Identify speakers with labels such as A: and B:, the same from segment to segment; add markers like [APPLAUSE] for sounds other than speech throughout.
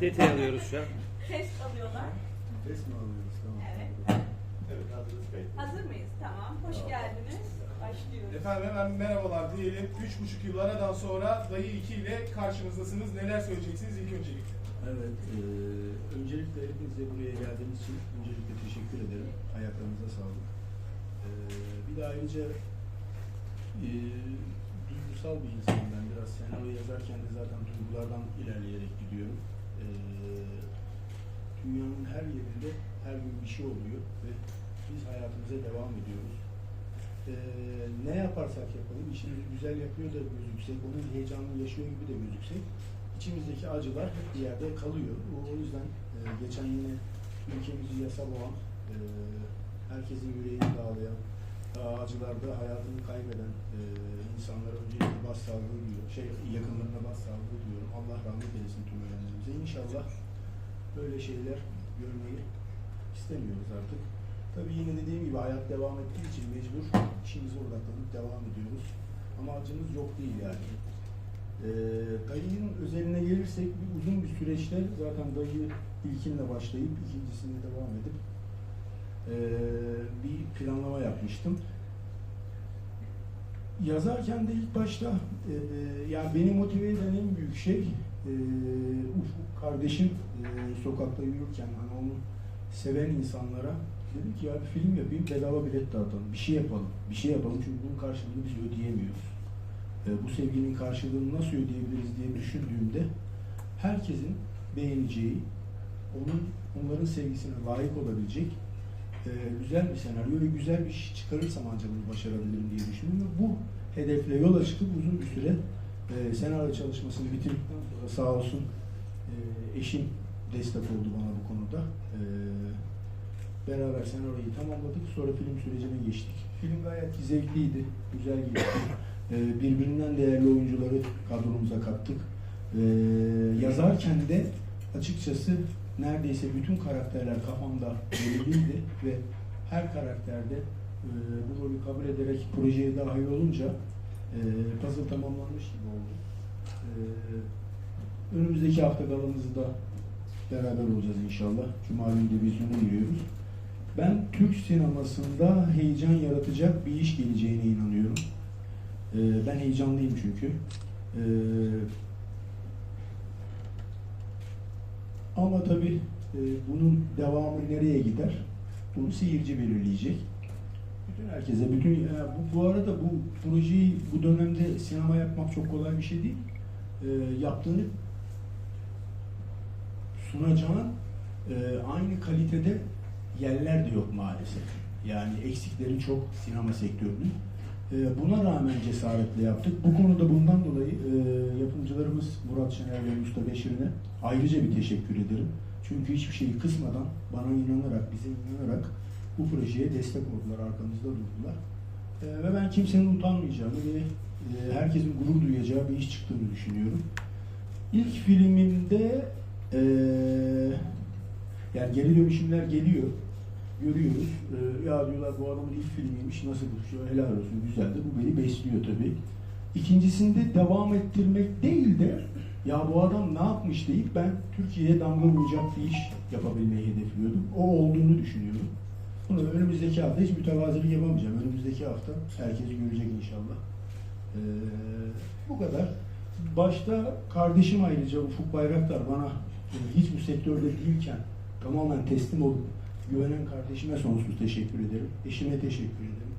A: Detay alıyoruz şu an.
B: Test alıyorlar.
C: Test mi alıyoruz? Tamam.
B: Evet.
D: Evet, hazırız kayıt.
B: Hazır mıyız? Tamam. Hoş geldiniz. Başlıyoruz.
E: Efendim hemen merhabalar diyelim. Üç buçuk yıl aradan sonra Dayı 2 ile karşımızdasınız. Neler söyleyeceksiniz ilk öncelikle?
C: Evet, e, öncelikle hepinize buraya geldiğiniz için öncelikle teşekkür ederim. Ayaklarınıza sağlık. E, bir de ayrıca e, duygusal bir insanım ben. Biraz senaryo yazarken de zaten duygulardan ilerleyerek gidiyorum. E, dünyanın her yerinde her gün bir şey oluyor ve biz hayatımıza devam ediyoruz. E, ne yaparsak yapalım, işimizi güzel yapıyor da gözüksek, onun heyecanını yaşıyor gibi de gözüksek, içimizdeki acılar hep bir yerde kalıyor. O, yüzden e, geçen yine ülkemizi yasa boğan, e, herkesin yüreğini dağlayan, acılarda hayatını kaybeden e, insanlara öncelikle başsağlığı diliyorum. Şey, yakınlarına başsağlığı İnşallah böyle şeyler görmeyi istemiyoruz artık. Tabii yine dediğim gibi hayat devam ettiği için mecbur işimize odaklanıp devam ediyoruz. Ama acımız yok değil yani. Ee, dayının özeline gelirsek bir uzun bir süreçte zaten dayı ilkinle başlayıp ikincisine devam edip ee, bir planlama yapmıştım. Yazarken de ilk başta e, e, yani beni motive eden en büyük şey e, Ufuk kardeşim e, sokakta yürürken hani onu seven insanlara dedim ki ya bir film yapayım bedava bilet dağıtalım. Bir şey yapalım. Bir şey yapalım çünkü bunun karşılığını biz ödeyemiyoruz. E, bu sevginin karşılığını nasıl ödeyebiliriz diye düşündüğümde herkesin beğeneceği, onun onların sevgisine layık olabilecek e, güzel bir senaryo ve güzel bir iş çıkarırsam ancak bunu başarabilirim diye ve bu hedefle yola çıkıp uzun bir süre e, senaryo çalışmasını bitirdikten sonra sağ olsun e, eşim destek oldu bana bu konuda. E, beraber senaryoyu tamamladık. Sonra film sürecine geçtik. Film gayet zevkliydi, güzel geçti. E, birbirinden değerli oyuncuları kadromuza kattık. E, yazarken de açıkçası neredeyse bütün karakterler kafamda belirliydi ve her karakterde e, bu rolü kabul ederek projeye dahil olunca e, puzzle tamamlanmış gibi oldu. E, önümüzdeki hafta galamızda beraber olacağız inşallah. Cuma günü de vizyona giriyoruz. Ben Türk sinemasında heyecan yaratacak bir iş geleceğine inanıyorum. E, ben heyecanlıyım çünkü. E, Ama tabii e, bunun devamı nereye gider? Bunu seyirci belirleyecek. Bütün herkese, bütün e, bu, bu arada bu projeyi bu dönemde sinema yapmak çok kolay bir şey değil. E, yaptığını sunacağın e, aynı kalitede yerler de yok maalesef. Yani eksikleri çok sinema sektörünün. E, buna rağmen cesaretle yaptık. Bu konuda bundan dolayı e, yapımcılarımız Murat Şener ve Mustafa Beşir'ine ayrıca bir teşekkür ederim. Çünkü hiçbir şeyi kısmadan, bana inanarak, bize inanarak bu projeye destek oldular, arkamızda durdular. E, ve ben kimsenin utanmayacağını ve e, herkesin gurur duyacağı bir iş çıktığını düşünüyorum. İlk filmimde e, yani geri dönüşümler geliyor görüyoruz. Ee, ya diyorlar bu adamın ilk filmiymiş, nasıl bu helal olsun, güzel de bu beni besliyor tabii. İkincisinde devam ettirmek değil de ya bu adam ne yapmış deyip ben Türkiye'ye damga vuracak bir iş yapabilmeyi hedefliyordum. O olduğunu düşünüyorum. Bunu önümüzdeki hafta hiç mütevazilik yapamayacağım. Önümüzdeki hafta herkes görecek inşallah. Ee, bu kadar. Başta kardeşim ayrıca Ufuk Bayraktar bana e, hiç bu sektörde değilken tamamen teslim olup güvenen kardeşime sonsuz teşekkür ederim. Eşime teşekkür ederim.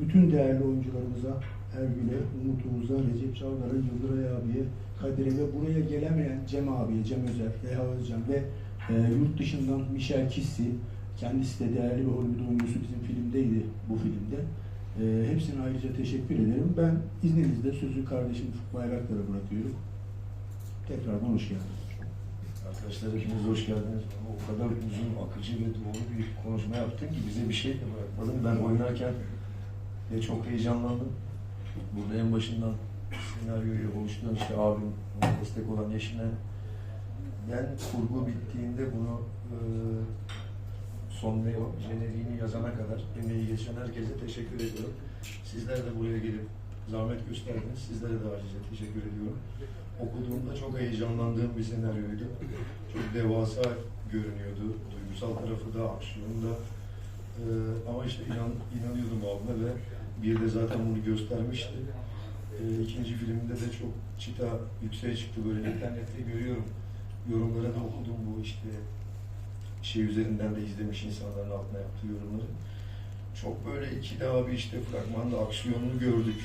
C: Bütün değerli oyuncularımıza, Ergül'e, Umut Recep Çavdar'a, Yıldıray abiye, Kadir'e ve buraya gelemeyen Cem abiye, Cem Özer, Reha Özcan ve e, yurt dışından Michel Kissi, kendisi de değerli bir Hollywood oyuncusu bizim filmdeydi bu filmde. E, hepsine ayrıca teşekkür ederim. Ben izninizle sözü kardeşim Ufuk Bayraktar'a bırakıyorum. Tekrardan hoş geldiniz.
D: Arkadaşlar hepiniz hoş geldiniz. O kadar uzun, akıcı ve doğru bir konuşma yaptın ki bize bir şey de bırakmadın. Ben oynarken de çok heyecanlandım. Burada en başından senaryoyu oluşturan işte abim, destek olan eşine ben kurgu bittiğinde bunu e, son jeneriğini yazana kadar emeği geçen herkese teşekkür ediyorum. Sizler de buraya gelip zahmet gösterdiniz. Sizlere de ayrıca teşekkür ediyorum. okuduğumda çok heyecanlandığım bir senaryoydu. Çok devasa görünüyordu. Duygusal tarafı da, aksiyonu da. Ee, ama işte inan, inanıyordum abime ve bir de zaten bunu göstermişti. Ee, ikinci filmde de çok çıta yükseğe çıktı böyle internette görüyorum. Yorumlara da okudum bu işte şey üzerinden de izlemiş insanların altına yaptığı yorumları. Çok böyle iki daha bir işte fragmanda aksiyonunu gördük.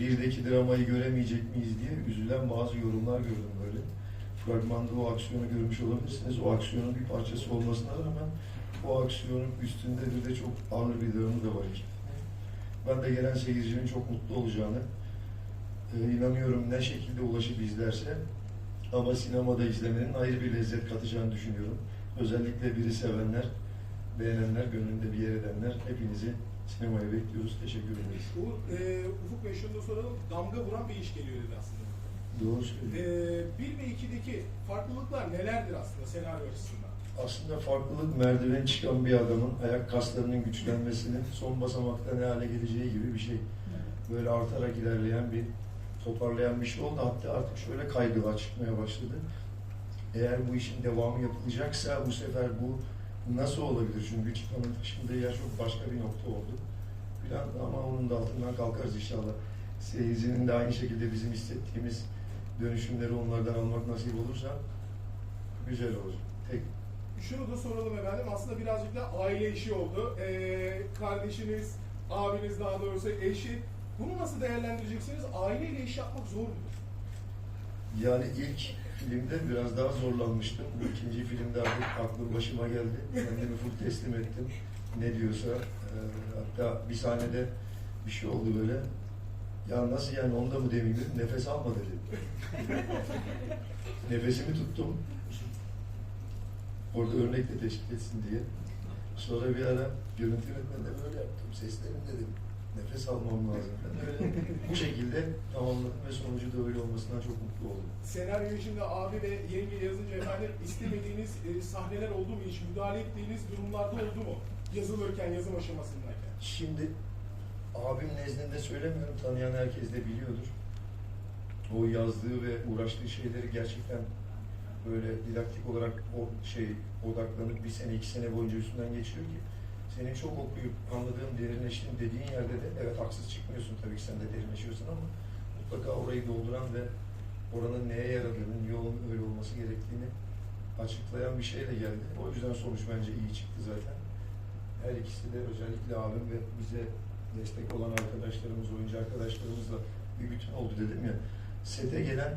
D: Birdeki dramayı göremeyecek miyiz diye üzülen bazı yorumlar gördüm böyle. Fragmanda o aksiyonu görmüş olabilirsiniz. O aksiyonun bir parçası olmasına rağmen o aksiyonun üstünde bir de çok ağır bir dramı da var. Ben de gelen seyircinin çok mutlu olacağını e, inanıyorum ne şekilde ulaşıp izlerse ama sinemada izlemenin ayrı bir lezzet katacağını düşünüyorum. Özellikle biri sevenler, beğenenler, gönlünde bir yer edenler hepinizi sinemaya bekliyoruz. Teşekkür ederiz.
E: Bu e, Ufuk Bey şunu da soralım. Damga vuran bir iş geliyor dedi aslında.
D: Doğru
E: E,
D: söylüyorsun.
E: 1 ve 2'deki farklılıklar nelerdir aslında senaryo açısından?
D: Aslında farklılık merdiven çıkan bir adamın ayak kaslarının güçlenmesinin son basamakta ne hale geleceği gibi bir şey. Böyle artarak ilerleyen bir, toparlayan bir şey oldu. Hatta artık şöyle kaygılar çıkmaya başladı. Eğer bu işin devamı yapılacaksa bu sefer bu nasıl olabilir? Çünkü çıkanın taşındığı yer çok başka bir nokta oldu. Plan ama onun da altından kalkarız inşallah. Seyircinin de aynı şekilde bizim hissettiğimiz dönüşümleri onlardan almak nasip olursa güzel olur. Tek
E: Şunu da soralım efendim. Aslında birazcık da aile işi oldu. E, kardeşiniz, abiniz daha doğrusu eşi. Bunu nasıl değerlendireceksiniz? Aileyle iş yapmak zor mudur?
D: Yani ilk filmde biraz daha zorlanmıştım. Bu ikinci filmde artık aklım başıma geldi. Kendimi full teslim ettim. Ne diyorsa. e, hatta bir sahnede bir şey oldu böyle. Ya nasıl yani onda mı demeyeyim dedim. Nefes alma dedi. [LAUGHS] Nefesimi tuttum. Orada örnek de teşkil etsin diye. Sonra bir ara görüntü yönetmenine böyle yaptım. Seslerim dedim. Nefes almam lazım. Öyle bu şekilde tamamladım ve sonucu da öyle olmasından çok mutlu oldum.
E: Senaryoyu şimdi abi ve yenge yazınca efendim istemediğiniz e, sahneler oldu mu hiç? Müdahale ettiğiniz durumlarda oldu mu? Yazılırken, yazım aşamasındayken.
D: Şimdi abim nezdinde söylemiyorum, tanıyan herkes de biliyordur. O yazdığı ve uğraştığı şeyleri gerçekten böyle didaktik olarak o şey odaklanıp bir sene iki sene boyunca üstünden geçiyor ki senin çok okuyup anladığın derinleştiğin dediğin yerde de evet haksız çıkmıyorsun tabii ki sen de derinleşiyorsun ama mutlaka orayı dolduran ve oranın neye yaradığını, niye ol- öyle olması gerektiğini açıklayan bir şeyle geldi. O yüzden sonuç bence iyi çıktı zaten. Her ikisi de özellikle abim ve bize destek olan arkadaşlarımız, oyuncu arkadaşlarımızla bir bütün oldu dedim ya. Sete gelen